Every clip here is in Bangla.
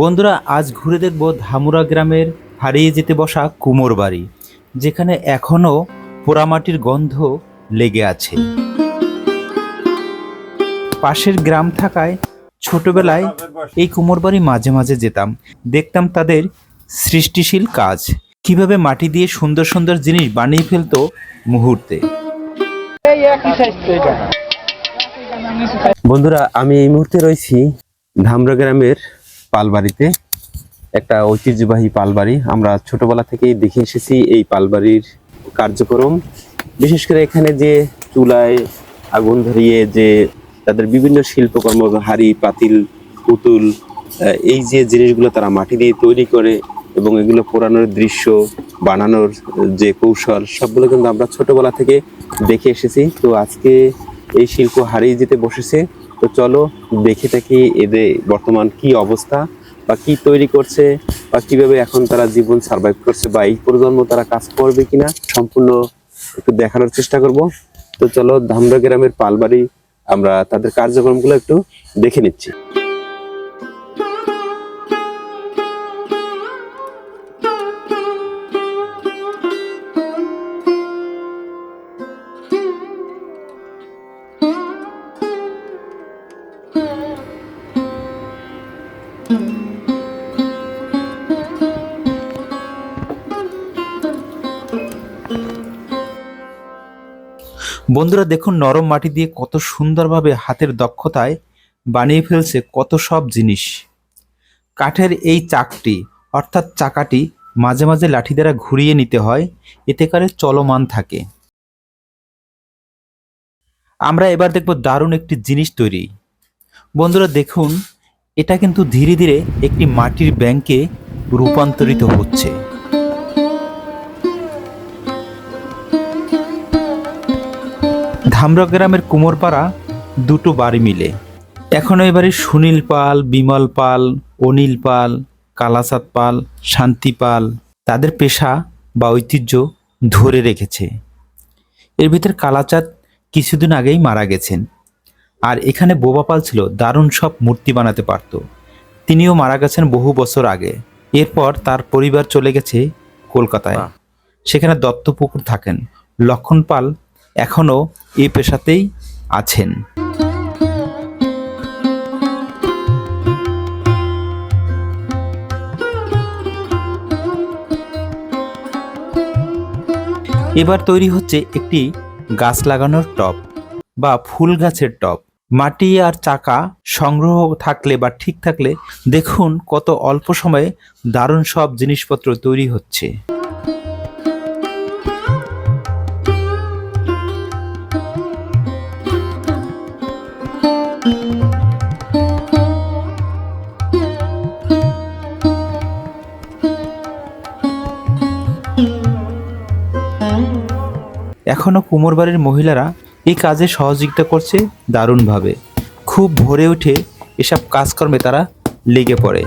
বন্ধুরা, আজ ঘুরে দেখব ধামুরা গ্রামের হারিয়ে যেতে বসা কুমোর বাড়ি, যেখানে এখনও পোড়ামাটির গন্ধ লেগে আছে। পাশের গ্রাম থাকায় ছোটবেলায় এই কুমোর বাড়ি মাঝে মাঝে যেতাম। দেখতাম তাদের সৃষ্টিশীল কাজ, কীভাবে মাটি দিয়ে সুন্দর সুন্দর জিনিস বানিয়ে ফেলতো মুহূর্তে। বন্ধুরা, আমি এই মুহূর্তে রয়েছি ধামরা গ্রামের পালবাড়িতে, একটা ঐতিহ্যবাহী পালবাড়ি। আমরা ছোটবেলা থেকেই দেখে এসেছি এই পালবাড়ির কার্যক্রম। বিশেষ করে এখানে যে চুলায় আগুন ধরিয়ে যে তাদের বিভিন্ন শিল্পকর্ম, হাড়ি, পাতিল, পুতুল এই যে জিনিসগুলো তারা মাটি দিয়ে তৈরি করে এবং এগুলো পোড়ানোর দৃশ্য, বানানোর যে কৌশল, সবগুলো কিন্তু আমরা ছোটবেলা থেকে দেখে এসেছি। তো আজকে এই শিল্প হারিয়ে যেতে বসেছে। তো চলো দেখে থাকি এদের বর্তমান কি অবস্থা, বা কি তৈরি করছে, বা কীভাবে এখন তারা জীবন সার্ভাইভ করছে, বা এই প্রজন্ম তারা কাজ করবে কিনা সম্পূর্ণ একটু দেখানোর চেষ্টা করব। তো চলো ধামরা গ্রামের পালবাড়ি আমরা তাদের কার্যক্রমগুলো একটু দেখে নিচ্ছি। বন্ধুরা দেখুন নরম মাটি দিয়ে কত সুন্দরভাবে হাতের দক্ষতায় বানিয়ে ফেলছে কত সব জিনিস। কাঠের এই চাকটি, অর্থাৎ চাকাটি মাঝে মাঝে লাঠি দ্বারা ঘুরিয়ে নিতে হয়, এতে করে চলমান থাকে। আমরা এবার দেখব দারুণ একটি জিনিস তৈরি। বন্ধুরা দেখুন, এটা কিন্তু ধীরে ধীরে একটি মাটির ব্যাংকে রূপান্তরিত হচ্ছে। ধামরা গ্রামের কুমোরপাড়া দুটো বাড়ি মিলে। এখন এই বাড়ির সুনীল পাল বিমল পাল অনিল পাল কালাসাদ পাল শান্তি পাল তাদের পেশা বা ঐতিহ্য ধরে রেখেছে। এর ভিতর কালাচাঁদ কিছুদিন আগেই মারা গেছেন। আর এখানে বোবা পাল ছিল দারুণ সব মূর্তি বানাতে পারত। তিনিও মারা গেছেন বহু বছর আগে। এরপর তার পরিবার চলে গেছে কলকাতায়। সেখানে দত্তপুকুর থাকেন। লক্ষণ পাল এখনও এ পেশাতেই আছেন। এবার তৈরি হচ্ছে একটি গাছ লাগানোর টব বা ফুল গাছের টব। মাটি আর চাকা সংগ্রহ থাকলে বা ঠিক থাকলে দেখুন কত অল্প সময়ে দারুণ সব জিনিসপত্র তৈরি হচ্ছে। এখনও কুমোরবাড়ির মহিলারা এই কাজে সহযোগিতা করছে দারুণভাবে। খুব ভোরে উঠে এসব কাজকর্মে তারা লেগে পড়ে।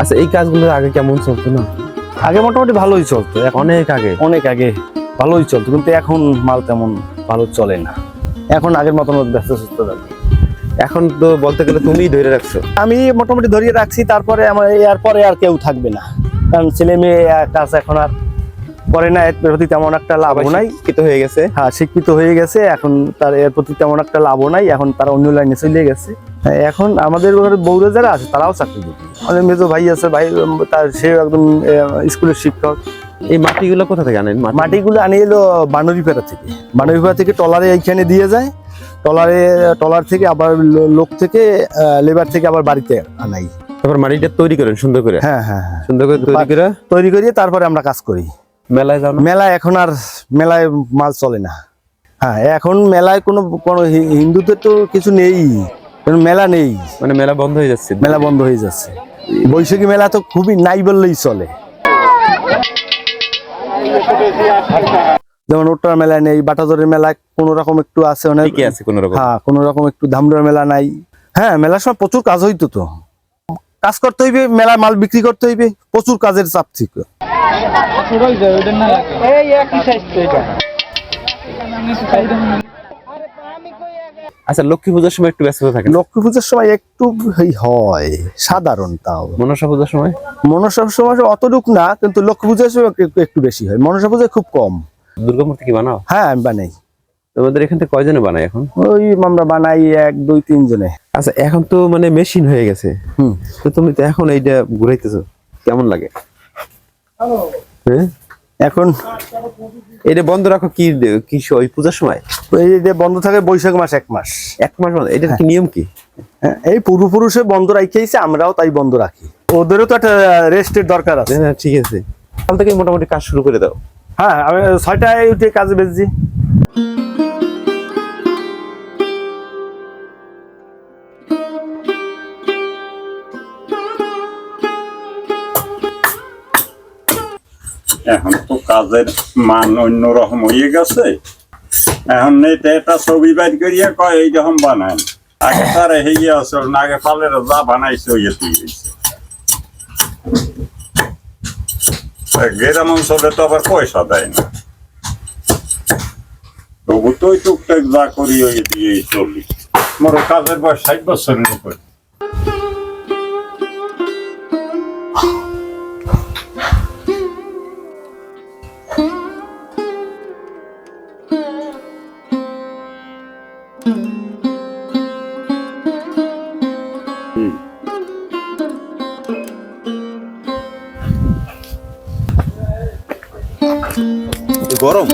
আচ্ছা এই কাজগুলো আগে কেমন চলতো না? আগে মোটামুটি ভালোই চলতো অনেক আগে? অনেক আগে ভালোই চলতো কিন্তু এখন মাল তেমন ভালো চলে না। এখন আগের মতন ব্যস্ত সুস্থ থাকে। এখন তো বলতে গেলে তুমিই ধরে রাখছো। আমি মোটামুটি ধরিয়ে রাখছি তারপরে আমার এরপরে আর কেউ থাকবে না। কারণ ছেলে মেয়ে কাজ এখন আর করে না এর প্রতি তেমন একটা লাভও নাই। শিক্ষিত হয়ে গেছে। হ্যাঁ শিক্ষিত হয়ে গেছে এখন তার এর প্রতি তেমন একটা লাভও নাই এখন তারা অন্য লাইনে চলে গেছে। হ্যাঁ, এখন আমাদের ঘরে বউরা যারা আছে তারাও চাকরি করছে আমাদের মেজো ভাই আছে ভাই তার সে একদম স্কুলের শিক্ষক। এই মাটিগুলো কোথা থেকে আনেন? মাটিগুলো আনিয়ে এলো বানরিপাড়া থেকে। বানরিপাড়া থেকে টলারে এইখানে দিয়ে যায়। টলারে টলার থেকে আবার লোক থেকে লেবার থেকে আবার বাড়িতে আনাই। তারপর মাটিটা তৈরি করেন সুন্দর করে? হ্যাঁ হ্যাঁ হ্যাঁ। সুন্দর করে তৈরি করে? তৈরি করিয়ে তারপরে আমরা কাজ করি। মেলায় যাও মেলায় এখন আর মেলায় মাল চলে না। হ্যাঁ এখন মেলায় কোনো কোনো হিন্দুদের তো কিছু নেই মেলা নেই। মানে মেলা বন্ধ হয়ে যাচ্ছে? মেলা বন্ধ হয়ে যাচ্ছে। বৈশাখী মেলা তো খুবই নাই বললেই চলে। যেমন উত্তর মেলা নেই বাটাজরের মেলায় কোনো রকম একটু আছে অনেক আছে কোন রকম। হ্যাঁ কোনো রকম একটু ধামড়ার মেলা নাই। হ্যাঁ মেলার সময় প্রচুর কাজ হইতো তো। কাজ করতে হইবে মেলা মাল বিক্রি করতে হইবে প্রচুর কাজের চাপ থেকে আচ্ছা লক্ষ্মী পূজার সময় একটু ব্যস্ত থাকে লক্ষ্মী পুজোর সময় একটু হয় সাধারণ তাও। মনসা পূজার সময়? মনসা সময় অতটুক না কিন্তু লক্ষ্মী পুজোর সময় একটু- একটু বেশি হয়। মনসা পুজোয় খুব কম। দুর্গা মূর্তি কি বানাও? হ্যাঁ আমি বানাই। তোমাদের এখান থেকে কয়জনে বানায় এখন? ওই আমরা বানাই এক দুই তিন জনে আচ্ছা এখন তো মানে মেশিন হয়ে গেছে। হুম। তো তুমি তো এখন এইটা ঘুরাইতেছো। কেমন লাগে? হ্যাঁ? এখন এটা বন্ধ রাখো কি কি ওই পূজার সময়? এই যে বন্ধ থাকে বৈশাখ মাস এক মাস। এক মাস বন্ধ। এটার কি নিয়ম কি? হ্যাঁ, এই পূর্বপুরুষে বন্ধ রাখিয়েছে আমরাও তাই বন্ধ রাখি। ওদেরও তো একটা রেস্টের দরকার আছে। হ্যাঁ ঠিক আছে। কাল থেকে মোটামুটি কাজ শুরু করে দাও। হ্যাঁ আমি ছয়টায় উঠে কাজে বেজছি। এখন তো কাজের মান অন্যরকম হয়ে গেছে। এখন এটা একটা ছবি বাইর করিয়া কয়, এই রকম বানায়। আগে তারা হেয়ে আসল না আগে পালের যা বানাইছে, ওই গ্রাম অঞ্চলে তো আবার পয়সা দেয় না। তবু তো ওই টুকটাক যা করি ওই দিয়ে চলি। মোর কাজের বয়স ষাট বছরের উপর। গরম।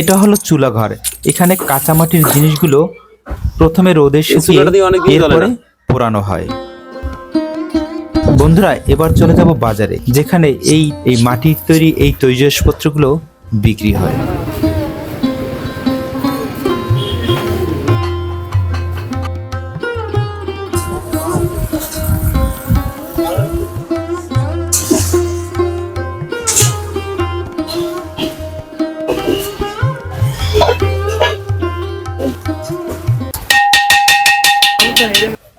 এটা হলো চুলা ঘর এখানে কাঁচামাটির জিনিসগুলো প্রথমে রোদে শুকিয়ে এরপরে পোড়ানো হয়। বন্ধুরা এবার চলে যাব বাজারে যেখানে এই এই মাটির তৈরি এই তৈজসপত্রগুলো বিক্রি হয়।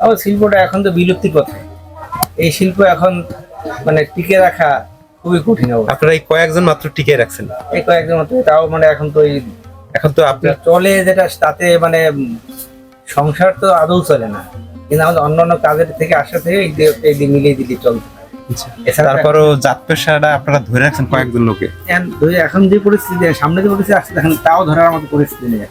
আমার শিল্পটা এখন তো বিলুপ্তির পথে। এই শিল্প এখন মানে টিকে রাখা খুবই কঠিন আপনারা এই কয়েকজন মাত্র টিকে রাখছেন। এই কয়েকজন মতো তাও মানে এখন তো এই এখন তো আপনার চলে যেটা তাতে মানে সংসার তো আদৌ চলে না। কিন্তু আমাদের অন্য অন্য কাজের থেকে আসা থেকে এই দিয়ে মিলিয়ে দিলে চলতে পারে। তারপরও জাত পেশাটা আপনারা ধরে রাখছেন কয়েকজন লোকে। এখন এখন যে পরিস্থিতি সামনে যে পরিস্থিতি আসছে দেখেন তাও ধরার মতো পরিস্থিতি নেই।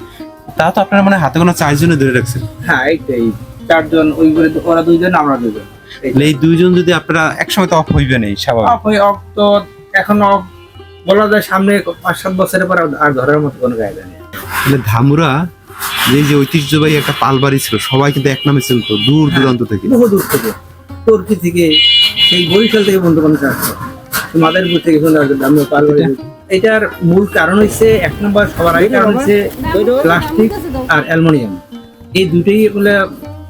তা তো আপনারা মানে হাতে কোনো চারজনে ধরে রাখছেন? হ্যাঁ এইটাই। চারজন ওই করে ওরা দুইজন আমরা দুইজন। এই- এই দুইজন যদি আপনারা একসময় তো অফ হইবে নেই স্বাভাবিক। অফ হয়ে অফ তো এখন অফ বলা যায় সামনে পাঁচ সাত বছরের পর আর ধরার মতো কোনো কায়দা নেই। মানে ধামুরা যে যে ঐতিহ্যবাহী একটা পালবাড়ি ছিল সবাই কিন্তু এক নামে ছিল তো দূর দূরান্ত থেকে। বহু দূর থেকে। তুর্কি থেকে সেই বরিশাল থেকে বন্ধু বান্ধব আসতো। মাদারপুর থেকে শুনে আসতো আমি পালবাড়ি এটার মূল কারণ হচ্ছে এক নম্বর সবার আগে কারণ হচ্ছে প্লাস্টিক আর অ্যালুমিনিয়াম। এই দুটোই এগুলো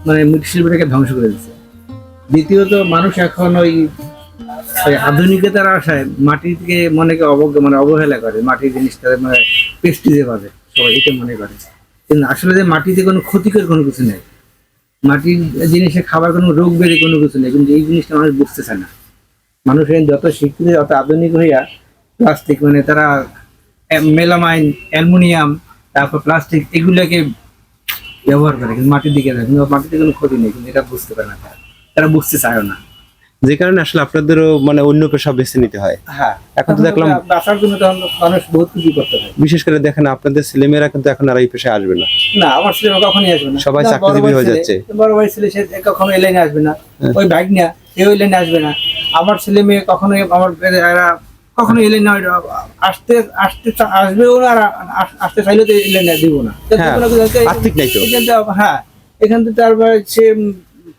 মানে মৃৎ শিল্পটাকে ধ্বংস করে দিচ্ছে দ্বিতীয়ত, মানুষ এখন ওই ওই আধুনিকতার আশায় মাটিকে মনেকে অবজ্ঞা মানে অবহেলা করে। মাটির জিনিসটা মানে পেস্টিজে পাবে সবাই এটা মনে করে। কিন্তু আসলে যে মাটিতে কোনো ক্ষতিকর কোনো কিছু নেই। মাটির জিনিসে খাবার কোনো রোগ বেড়ে কোনো কিছু নেই। কিন্তু এই জিনিসটা মানুষ বুঝতেছে না। মানুষের যত শিক্ষিত, যত আধুনিক হইয়া প্লাস্টিক মানে তারা মেলামাইন অ্যালুমিনিয়াম তারপর প্লাস্টিক এগুলোকে ব্যবহার করে কিন্তু মাটির দিকে দেয় কিন্তু মাটিতে কোনো ক্ষতি নেই কিন্তু এটা বুঝতে পারে না তারা। তারা বুঝতে চায় না। যে কারণে আসলে আপনাদেরও মানে অন্য পেশা বেছে নিতে হয়। হ্যাঁ। এখন তো দেখলাম বাঁচার জন্য তখন মানুষ বহুত কিছু করতে পারে। বিশেষ করে দেখেন আপনাদের ছেলেমেয়েরা কিন্তু এখন আর এই পেশায় আসবে না। না আমার ছেলে কখনই আসবে না। সবাই চাকরিজীবী হয়ে যাচ্ছে। বড় ভাই ছেলে সে কখনো এই লাইনে আসবে না। হ্যাঁ। ওই বাইক না সে ওই লাইনে আসবে না। আমার ছেলে মেয়ে কখনোই আমার এরা কখনো এই লাইনে আসতে আসতে আসবেও না আর আসতে চাইলেও তো দিব না। হ্যাঁ, দিব না কিন্তু আর্থিক নাই তো। হ্যাঁ। এখান থেকে তারপর সে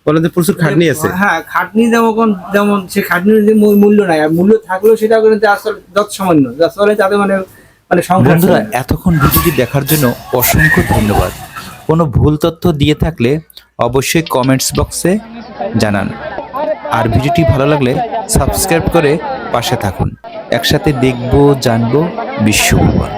বলেন প্রচুর খাটনি আছে। হ্যাঁ খাটনি যেমন যেমন সে খাটনির যে মূল্য নাই আর মূল্য থাকলেও সেটা কিন্তু আসলে যত সামান্য যার ফলে তাদের মানে মানে বন্ধুরা এতক্ষণ ভিডিওটি দেখার জন্য অসংখ্য ধন্যবাদ। কোনো ভুল তথ্য দিয়ে থাকলে অবশ্যই কমেন্টস বক্সে জানান। আর ভিডিওটি ভালো লাগলে সাবস্ক্রাইব করে পাশে থাকুন। একসাথে দেখব জানব বিশ্বভুবন